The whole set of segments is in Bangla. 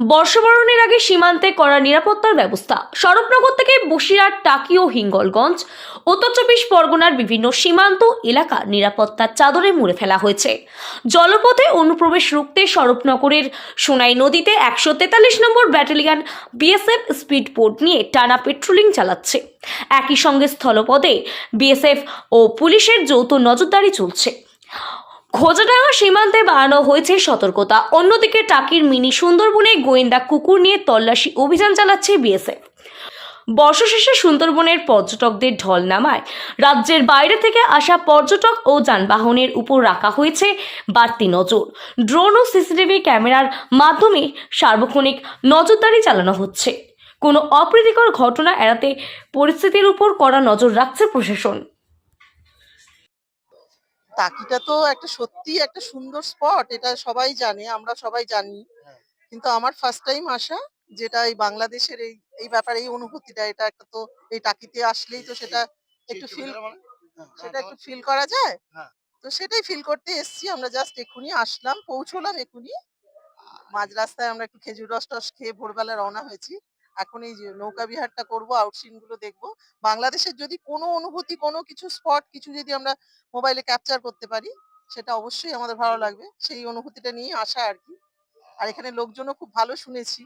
বর্ষবরণের আগে সীমান্তে করা নিরাপত্তার ব্যবস্থা। সড়কনগর থেকে বসিরহাট, টাকি ও হিঙ্গলগঞ্জ, উত্তর চব্বিশ পরগনার বিভিন্ন সীমান্ত এলাকা নিরাপত্তার চাদরে মুড়ে ফেলা হয়েছে। জলপথে অনুপ্রবেশ রুখতে সড়কনগরের সোনাই নদীতে একশো তেতাল্লিশ নম্বর ব্যাটালিয়ন বিএসএফ স্পিড বোট নিয়ে টানা পেট্রোলিং চালাচ্ছে। একই সঙ্গে স্থলপথে বিএসএফ ও পুলিশের যৌথ নজরদারি চলছে। খোঁজাডাঙ্গা সীমান্তে বাড়ানো হয়েছে সতর্কতা। অন্যদিকে টাকির মিনি সুন্দরবনে গোয়েন্দা কুকুর নিয়ে তল্লাশি অভিযান চালাচ্ছে বিএসএফ। বর্ষ শেষে সুন্দরবনের পর্যটকদের ঢল নামায়। রাজ্যের বাইরে থেকে আসা পর্যটক ও যানবাহনের উপর রাখা হয়েছে বাড়তি নজর। ড্রোন ও সিসিটিভি ক্যামেরার মাধ্যমে সার্বক্ষণিক নজরদারি চালানো হচ্ছে। কোনো অপ্রীতিকর ঘটনা এড়াতে পরিস্থিতির উপর কড়া নজর রাখছে প্রশাসন। টাকিটা তো একটা সত্যি একটা সুন্দর স্পট এটা সবাই জানে আমরা সবাই জানি। কিন্তু আমার ফার্স্ট টাইম আসা যেটা এই বাংলাদেশের এই এই ব্যাপারে এই অনুভূতিটা এটা একটা তো এই টাকিতে আসলেই তো সেটা একটু ফিল সেটা একটু ফিল করা যায়? হ্যাঁ। তো সেটাই ফিল করতে এসছি আমরা জাস্ট এক্ষুনি আসলাম পৌঁছলাম এক্ষুনি মাঝ রাস্তায় আমরা একটু খেজুর রস টস খেয়ে ভোরবেলা রওনা হয়েছি। এখন এই যে নৌকা বিহারটা করব আউটসিনগুলো দেখব। বাংলাদেশের যদি কোনো অনুভূতি কোনো কিছু স্পট কিছু যদি আমরা মোবাইলে ক্যাপচার করতে পারি সেটা অবশ্যই আমাদের ভালো লাগবে। সেই অনুভূতিটা নিয়ে আসা আর কি। আর এখানে লোকজনও খুব ভালো শুনেছি?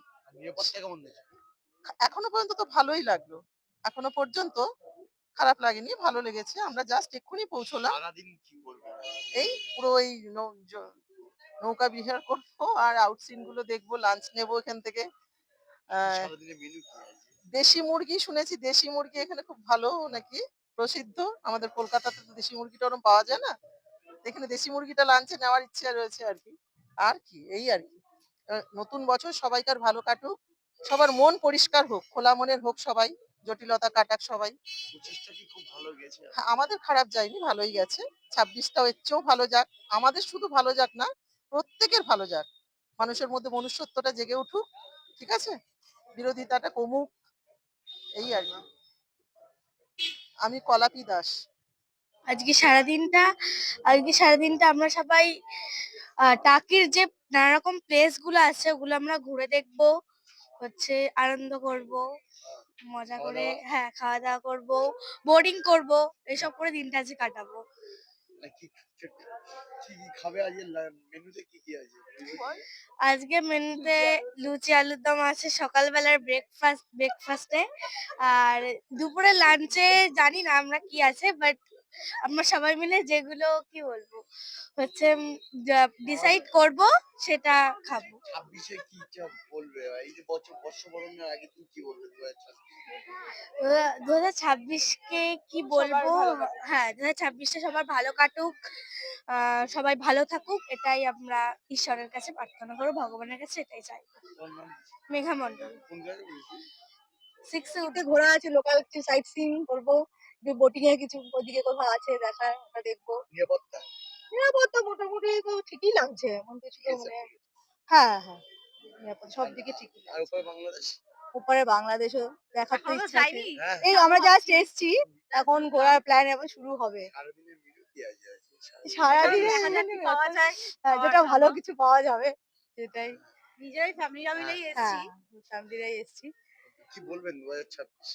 এখনও পর্যন্ত তো ভালোই লাগল। এখনও পর্যন্ত খারাপ লাগেনি ভালো লেগেছে। আমরা জাস্ট এক্ষুনি পৌঁছলাম। এই পুরো এই নৌকা বিহার করব আর আউটসিনগুলো দেখব লাঞ্চ নেব এখান থেকে। দেশি মুরগি শুনেছি দেশি মুরগি এখানে খুব ভালো নাকি? প্রসিদ্ধ। আমাদের কলকাতাতে তো দেশি মুরগিটা ওরকম পাওয়া যায় না? এখানে দেশি মুরগিটা লাঞ্চে নেওয়ার ইচ্ছা রয়েছে আর কি আর কি এই আর কি। নতুন বছর সবাইকার ভালো কাটুক। সবার মন পরিষ্কার হোক খোলা মনের হোক সবাই জটিলতা কাটাক সবাই। খুব ভালো হ্যাঁ, আমাদের খারাপ যায়নি ভালোই গেছে। ছাব্বিশটাও এর চেয়েও ভালো যাক। আমাদের শুধু ভালো যাক না প্রত্যেকের ভালো যাক। মানুষের মধ্যে মনুষ্যত্বটা জেগে উঠুক ঠিক আছে? বিরোধিতাটা কমুক এই আর কি। আমি কলাপি দাস। আজকে সারাদিনটা আজকে সারাদিনটা আমরা সবাই টাকির যে নানা রকম প্লেসগুলো আছে ওগুলো আমরা ঘুরে দেখব হচ্ছে আনন্দ করব মজা করে হ্যাঁ খাওয়া দাওয়া করব বোর্ডিং করব এসব করে দিনটা আজকে কাটাবো। নাকি কি কি খাবে আজ মেনুতে কি কি আছে? আজকে মেনুতে লুচি আলুর দম। আছে সকালবেলার ব্রেকফাস্ট ব্রেকফাস্টে আর দুপুরে লাঞ্চে জানি না আমরা কি আছে বাট আমরা সবাই মিলে যেগুলো কি বলব হচ্ছে ডিসাইড করব সেটা খাব। ছাব্বিশে কি বলবে? এই যে বছর বর্ষবরণের আগে তুমি কি বলবে দু হাজার ছাব্বিশকে কি বলব? হ্যাঁ দু হাজার ছাব্বিশটা সবার ভালো কাটুক। আহ, সবাই ভালো থাকুক এটাই আমরা ঈশ্বরের কাছে প্রার্থনা করব ভগবানের কাছে এটাই চাই। মেঘা মন্ডল বলছি? সিক্স ওতে ঘোরা আছে লোকাল কিছু সাইট সিন করব। যে বোটিং এ কিছু ওদিকে কোথাও আছে দেখার ওটা দেখব। নিরাপত্তা? নিরাপত্তা মোটামুটি তো ঠিকই লাগছে। এমন কিছু তো মানে হ্যাঁ হ্যাঁ। নিরাপদ সব দিকে ঠিকই আর উপরে বাংলাদেশ? উপরে বাংলাদেশও দেখার তো ইচ্ছা আছে। হ্যাঁ এই আমরা জাস্ট এসছি। এখন ঘোরার প্ল্যান এবার শুরু হবে। সারাদিন- সারাদিনে দেখা যাক পাওয়া যায়? হ্যাঁ, যেটা ভালো কিছু পাওয়া যাবে সেটাই। নিজেরাই ফ্যামিলিরা মিলেই হ্যাঁ। ফ্যামিলিরাই এসছি। কি বলবেন? দু হাজার ছাব্বিশ।